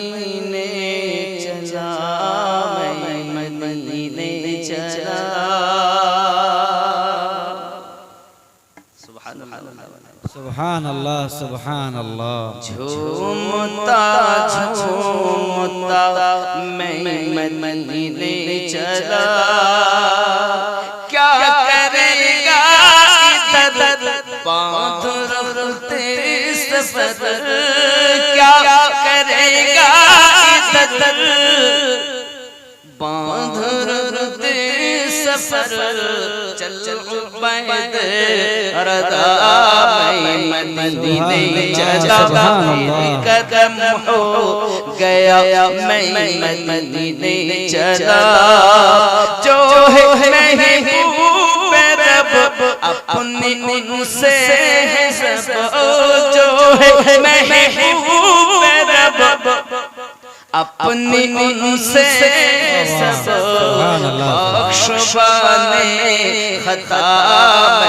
مدینے چلا میں مدینے چلا۔ سبحان اللہ سبحان اللہ۔ سبحان اللہ جھومتا جھومتا میں مدینے چلا۔ کیا کرے گا ادھر پاؤں رکھتے سفر کیا ادھر باندھ رکھتے سفر، چل عبید رضا میں مدینے چلا میرے قدم ہو گیا میں مدینے چلا۔ جو ہے محبوب رب، اپنی ان سے ہے سب۔ جو ہے محبوب رب اپنی ان سے سب بخشوانے خطا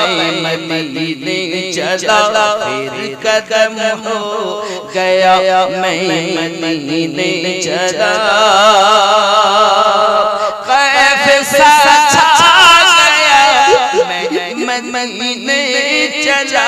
میں مدینے چلا پھر قدم ہو گیا میں مدینے چلا قیف سا چھا گیا میں مدینے چلا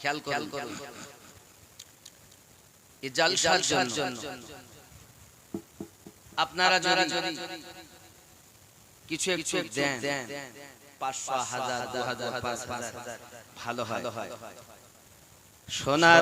খেয়াল খেয়াল করুন এই জালসার জন্য আপনারা যারা যদি কিছু কিছু দেন পাঁচশো হাজার দু হাজার পাঁচ হাজার ভালো হয় সোনার